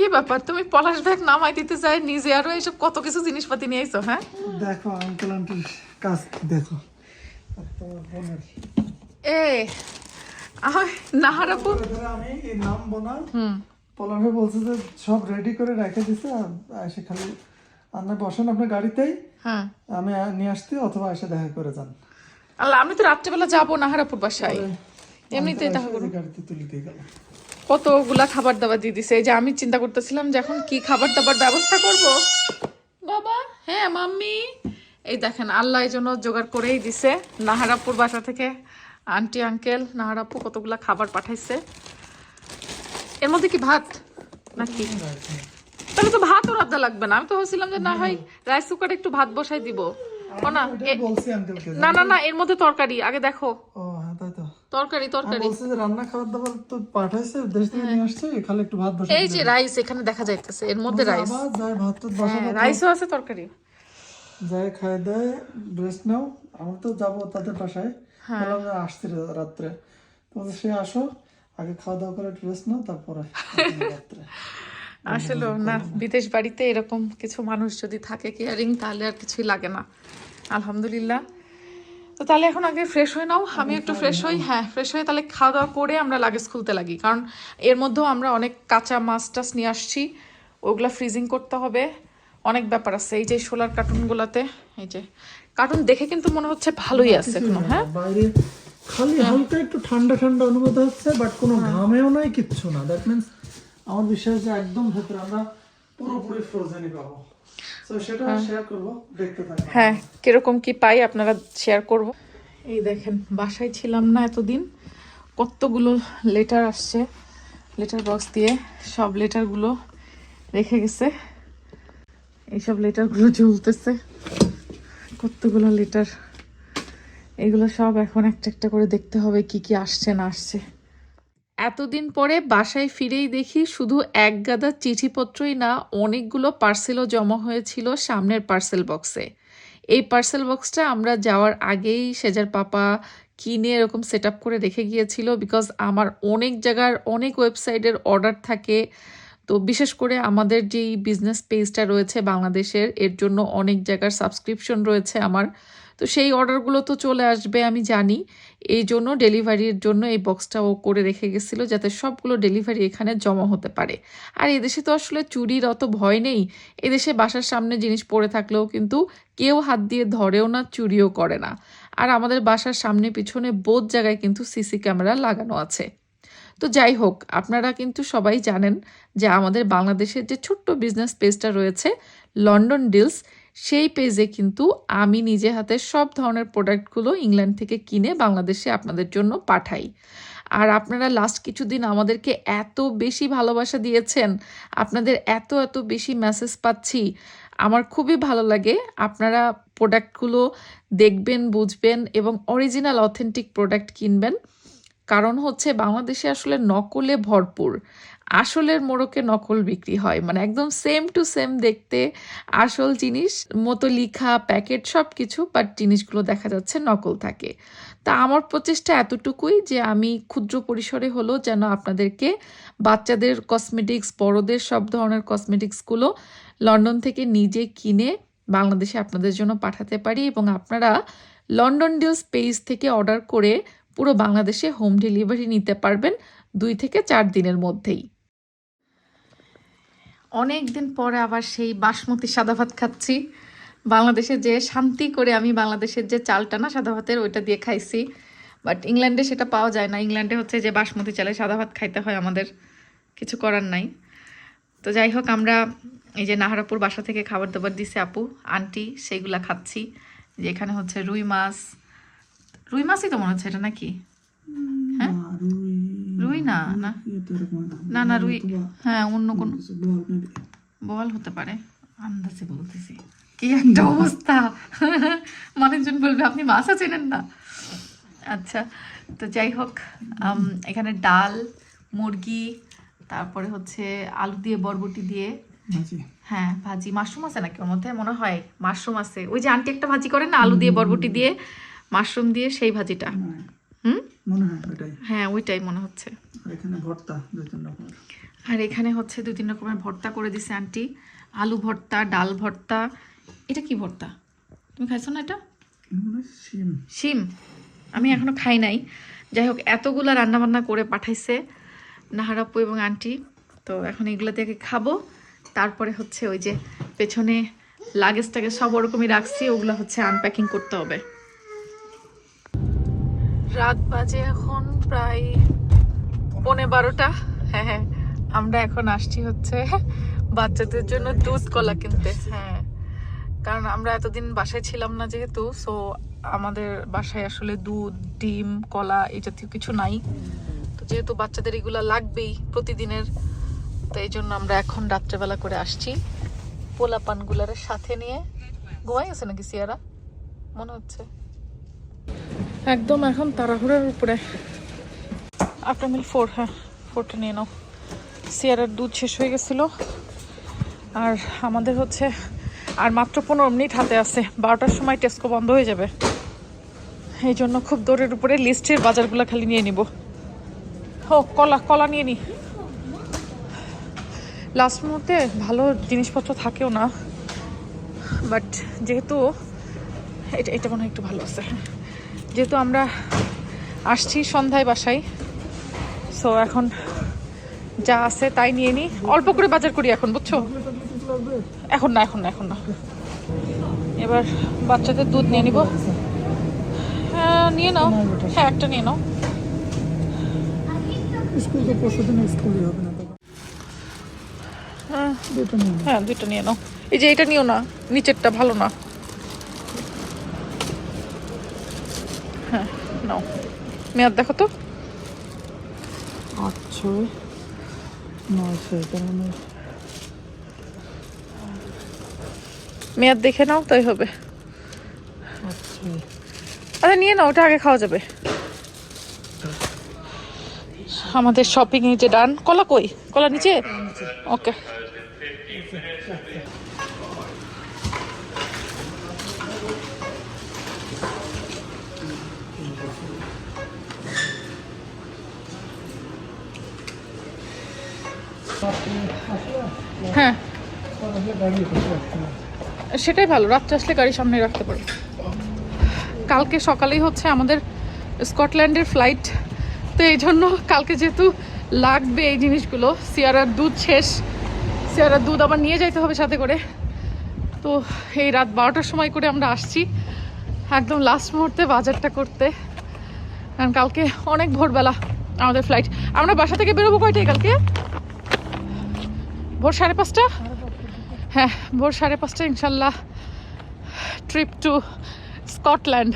কি ব্যাপার? তুমি পলাশ ব্যাগ নামাই দিতে চাই নিজে আরও এইসব কত কিছু জিনিসপাতি নিয়ে আইছো হ্যাঁ? দেখো আঙ্কেল আন্টির কাজ দেখো। এ আয় নাহারাপু এবারে আমি এই নামবো না হুম। পলাশে বলছে যে সব রেডি করে রেখে দিছে আর এসে খালি আপনি বসেন আপনার গাড়িতেই। হ্যাঁ। আমি নিয়ে আসতে অথবা এসে দেখা করে যান। আল্লাহ আমি তো রাত্রেবেলা যাব নাহারাপুর বাসায়। এমনিতেই দেখা করব গাড়িতে তুলে দিয়ে গেল কতগুলা খাবার দাবার দিয়ে দিছে। এই যে আমি চিন্তা করতেছিলাম যে এখন কি খাবার দাবার ব্যবস্থা করব। বাবা হ্যাঁ মাম্মি। এই দেখেন আল্লাহ এই জন্য জোগাড় করেই দিছে। নাহারাপুর বাসা থেকে আন্টি আঙ্কেল নাহারাপু কতগুলা খাবার পাঠাইছে। এর মধ্যে কি ভাত? নাকি? তাহলে তো ভাত রাখতে লাগবে না। আমি তো ভাবছিলাম যে না হয় রাইস কুকারে একটু ভাত বসাই দিব। ও না না না না এর মধ্যে তরকারি। আগে দেখো। ও তরকারি তরকারি। বলছি যে রান্না খাবার দাবার তো পাঠাইছে দেশ থেকে নিয়ে আসছে খালি একটু ভাত বসে এই যে রাইস এখানে দেখা যাইতেছে এর মধ্যে রাইস। আবার যাই ভাত টাত বসাবো হ্যাঁ রাইসও আছে তরকারি যাই খাই দেয় রেস্ট নাও। আমরা তো যাব তাদের বাসায়। হ্যাঁ। বললাম যে আসছি রাত্রে। তো সে আসো আগে খাওয়া দাওয়া করে রেস্ট নাও তারপরে রাত্রে। আসলে না বিদেশ বাড়িতে এরকম কিছু মানুষ যদি থাকে কেয়ারিং তাহলে আর কিছুই লাগে না। আলহামদুলিল্লাহ। তো তাহলে এখন আগে ফ্রেশ হয়ে নাও। আমি একটু ফ্রেশ হই। হ্যাঁ। ফ্রেশ হয়ে তাহলে খাওয়া দাওয়া করে আমরা লাগেজ খুলতে লাগি। কারণ এর মধ্যেও আমরা অনেক কাঁচা মাছ টাছ নিয়ে আসছি। ওগুলা ফ্রিজিং করতে হবে। অনেক ব্যাপার আছে। এই যে সোলার কার্টুনগুলোতে এই যে কার্টুন দেখে কিন্তু মনে হচ্ছে ভালোই আছে এখনও হ্যাঁ। বাইরে খালি হালকা একটু ঠান্ডা ঠান্ডা অনুভূত হচ্ছে বাট কোনো হ্যাঁ। ঘামেও নাই কিচ্ছু না। দ্যাট মিন্স আমার বিশ্বাস যে একদম ভেতরে আমরা পুরোপুরি ফ্রোজেনই পাবো। তো সেটা শেয়ার করব দেখতে থাকো হ্যাঁ কীরকম কি পাই আপনারা শেয়ার করব? এই দেখেন বাসায় ছিলাম না এতদিন। কতগুলো লেটার আসছে লেটার বক্স দিয়ে সব লেটারগুলো রেখে গেছে। এইসব লেটারগুলো ঝুলতেছে। কতগুলো লেটার এগুলো সব এখন একটা একটা করে দেখতে হবে কি কি আসছে না আসছে। এতদিন পরে বাসায় ফিরেই দেখি শুধু এক গাদা চিঠিপত্রই না, অনেকগুলো পার্সেলও জমা হয়েছিল সামনের পার্সেল বক্সে। এই পার্সেল বক্সটা আমরা যাওয়ার আগেই সেজার পাপা কিনে এরকম সেট করে রেখে গিয়েছিল বিকজ আমার অনেক জায়গার অনেক ওয়েবসাইটের অর্ডার থাকে। তো বিশেষ করে আমাদের যেই বিজনেস পেজটা রয়েছে বাংলাদেশের, এর জন্য অনেক জায়গার সাবস্ক্রিপশন রয়েছে আমার। তো সেই অর্ডারগুলো তো চলে আসবে, আমি জানি। এই জন্য ডেলিভারির জন্য এই বক্সটা ও করে রেখে গেছিল যাতে সবগুলো ডেলিভারি এখানে জমা হতে পারে। আর এদেশে তো আসলে চুরির অত ভয় নেই। এদেশে বাসার সামনে জিনিস পড়ে থাকলেও কিন্তু কেউ হাত দিয়ে ধরেও না, চুরিও করে না। আর আমাদের বাসার সামনে পিছনে বোধ জায়গায় কিন্তু সিসি ক্যামেরা লাগানো আছে। তো যাই হোক, আপনারা কিন্তু সবাই জানেন যে আমাদের বাংলাদেশের যে ছোট্ট বিজনেস পেজটা রয়েছে, লন্ডন ডিলস সেই পেজে কিন্তু আমি নিজে হাতে সব ধরনের প্রোডাক্টগুলো ইংল্যান্ড থেকে কিনে বাংলাদেশে আপনাদের জন্য পাঠাই। আর আপনারা লাস্ট কিছুদিন আমাদেরকে এত বেশি ভালোবাসা দিয়েছেন, আপনাদের এত এত বেশি মেসেজ পাচ্ছি, আমার খুবই ভালো লাগে। আপনারা প্রোডাক্টগুলো দেখবেন, বুঝবেন এবং অরিজিনাল অথেন্টিক প্রোডাক্ট কিনবেন। কারণ হচ্ছে বাংলাদেশে আসলে নকলে ভরপুর। আসলের মোড়কে নকল বিক্রি হয়। মানে একদম সেম টু সেম দেখতে আসল জিনিস, মতো লিখা প্যাকেট সব কিছু বাট জিনিসগুলো দেখা যাচ্ছে নকল থাকে। তা আমার প্রচেষ্টা এতটুকুই যে আমি ক্ষুদ্র পরিসরে হলো যেন আপনাদেরকে বাচ্চাদের কসমেটিক্স বড়দের সব ধরনের কসমেটিক্সগুলো লন্ডন থেকে নিজে কিনে বাংলাদেশে আপনাদের জন্য পাঠাতে পারি এবং আপনারা লন্ডন ডিলস পেজ থেকে অর্ডার করে পুরো বাংলাদেশে হোম ডেলিভারি নিতে পারবেন দুই থেকে চার দিনের মধ্যেই। অনেক দিন পরে আবার সেই বাসমতি সাদা ভাত খাচ্ছি। বাংলাদেশে যে শান্তি করে আমি বাংলাদেশের যে চালটা না সাদা ভাতের ওইটা দিয়ে খাইছি। বাট ইংল্যান্ডে সেটা পাওয়া যায় না। ইংল্যান্ডে হচ্ছে যে বাসমতি চালে সাদা ভাত খাইতে হয় আমাদের কিছু করার নাই। তো যাই হোক আমরা এই যে নাহারাপুর বাসা থেকে খাবার দাবার দিছে আপু আন্টি সেইগুলা খাচ্ছি। যে এখানে হচ্ছে রুই মাছ। রুই মাছই তো মনে হচ্ছে এটা নাকি? হ্যাঁ? রুই না না? না না রুই হ্যাঁ অন্য কোন বল হতে পারে। আন্দাজে বলতেছি। কি একটা অবস্থা? মানুষজন বলবে আপনি মাছও চেনেন না? আচ্ছা তো যাই হোক এখানে ডাল মুরগি তারপরে হচ্ছে আলু দিয়ে বরবটি দিয়ে। হ্যাঁ ভাজি। মাশরুম আছে নাকি? ওর মধ্যে মনে হয় মাশরুম আছে। ওই যে আন্টি একটা ভাজি করে না আলু দিয়ে বরবটি দিয়ে মাশরুম দিয়ে সেই ভাজিটা। হুম? মনে হয় হ্যাঁ ওইটাই মনে হচ্ছে। আর এখানে ভর্তা দুই তিন রকমের। আর এখানে হচ্ছে দু তিন রকমের ভর্তা করে দিছে আন্টি। আলু ভর্তা ডাল ভর্তা। এটা কি ভর্তা? তুমি খাইছো না এটা? শিম। শিম? আমি এখনও খাই নাই। যাই হোক এতগুলা রান্না বান্না করে পাঠাইছে নাহারাপ্পু এবং আন্টি। তো এখন এগুলো থেকে খাব। তারপরে হচ্ছে ওই যে পেছনে লাগেজটাকে সব ওরকমই রাখছি। ওগুলো হচ্ছে আনপ্যাকিং করতে হবে। রাত বাজে এখন প্রায় পৌনে বারোটা। হ্যাঁ হ্যাঁ আমরা এখন আসছি হচ্ছে বাচ্চাদের জন্য দুধ কলা কিনতে। হ্যাঁ কারণ আমরা এতদিন বাসায় ছিলাম না যেহেতু সো আমাদের বাসায় আসলে দুধ, ডিম, কলা এই জাতীয় কিছু নাই। তো যেহেতু বাচ্চাদের এগুলা লাগবেই প্রতিদিনের, তো এই জন্য আমরা এখন রাত্রেবেলা করে আসছি। পোলা পানগুলার সাথে নিয়ে। ঘুমাই আছে নাকি সিয়ারা? মনে হচ্ছে। একদম এখন তাড়াহুড়োর উপরে। আফটার মিল ফোর হ্যাঁ ফোরটা নিয়ে নাও। সিয়ারার দুধ শেষ হয়ে গেছিল। আর আমাদের হচ্ছে, আর মাত্র পনেরো মিনিট হাতে আছে। বারোটার সময় টেস্কো বন্ধ হয়ে যাবে। এই জন্য খুব দৌড়ের উপরে লিস্টের বাজারগুলো খালি নিয়ে নিব। ও, কলা কলা নিয়ে নি। লাস্ট মুহূর্তে ভালো জিনিসপত্র থাকেও না। বাট যেহেতু, এটা এটা মনে হয় একটু ভালো আছে। যেহেতু আমরা আসছি সন্ধ্যায় বাসায় সো এখন যা আছে তাই নিয়ে নিই অল্প করে বাজার করি এখন বুঝছ? এখন না এখন না এখন না। এবার বাচ্চাদের দুধ নিয়ে নিব। হ্যাঁ নিয়ে নাও। হ্যাঁ একটা নিয়ে নাও। স্কুল তো পরশু স্কুলই হবে না হ্যাঁ দুটো হ্যাঁ দুইটা নিয়ে নাও। এই যে এটা নিও না নিচেরটা ভালো না হ্যাঁ নাও। মেয়াদ দেখো তো। আট ছয় নয় ছয় তার মানে মেয়াদ দেখে নাও তাই হবে। আচ্ছা নিয়ে নাও ওটা আগে খাওয়া যাবে। আমাদের শপিং নিচে ডান। কলা কই? কলা নিচে? ওকে হ্যাঁ। না সেটাই ভালো, রাত্রে আসলে গাড়ি সামনে রাখতে পারো। কালকে সকালেই হচ্ছে আমাদের স্কটল্যান্ডের ফ্লাইট তো এই জন্য কালকে যেহেতু লাগবে এই জিনিসগুলো, সিয়ারার দুধ শেষ। সিয়ারার দুধ আবার নিয়ে যাইতে হবে সাথে করে। তো এই রাত বারোটার সময় করে আমরা আসছি। একদম লাস্ট মুহূর্তে বাজারটা করতে। কারণ কালকে অনেক ভোরবেলা আমাদের ফ্লাইট আমরা বাসা থেকে বেরোবো কয়টায় কালকে? ভোর সাড়ে পাঁচটা? হ্যাঁ ভোর সাড়ে পাঁচটা ইনশাল্লাহ ট্রিপ টু স্কটল্যান্ড